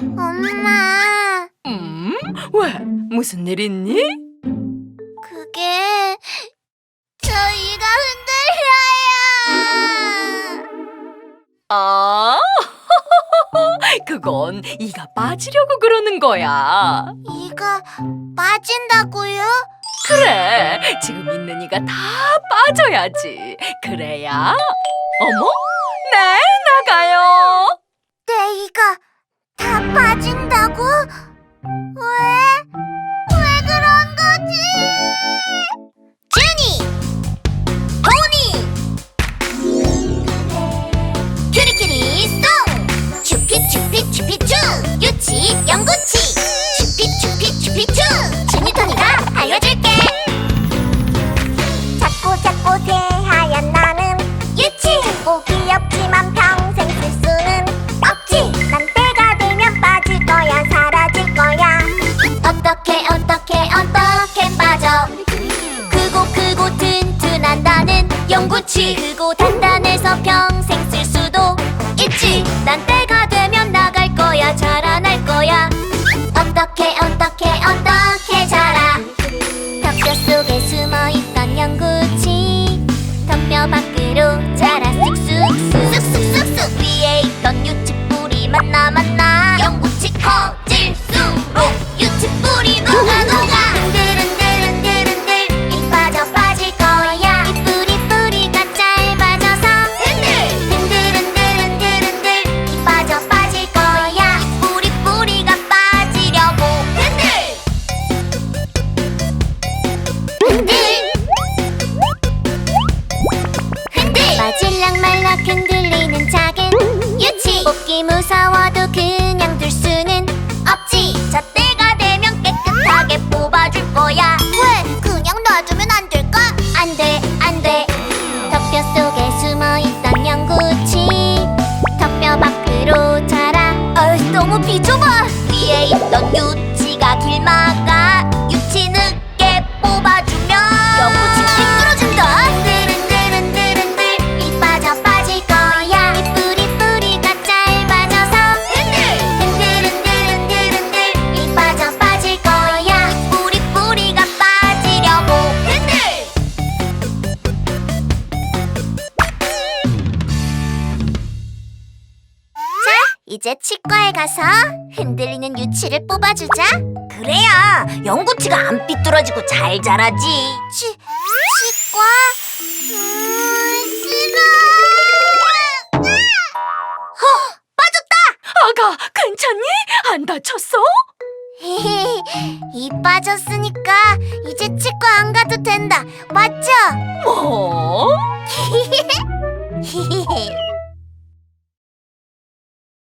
엄마, 음? 왜? 무슨 일 있니? 그게 저 이가 흔들려요. 아, 그건 이가 빠지려고 그러는 거야. 이가 빠진다고요? 그래, 지금 있는 이가 다 빠져야지. 그래야. 어머, 네, 나가요. 빠진다고? 왜? 왜 그런 거지? 제니! 도니! 큐리큐리 송! 쭈피쭈피쭈피쭈! 유치 연구 飘。 이제 치과에 가서 흔들리는 유치를 뽑아주자. 그래야 연구치가 안 삐뚤어지고 잘 자라지. 치, 치과? 음, 싫어! 허, 아! 아가, 괜찮니? 안 다쳤어? 이 빠졌으니까 이제 치과 안 가도 된다. 맞죠? 뭐?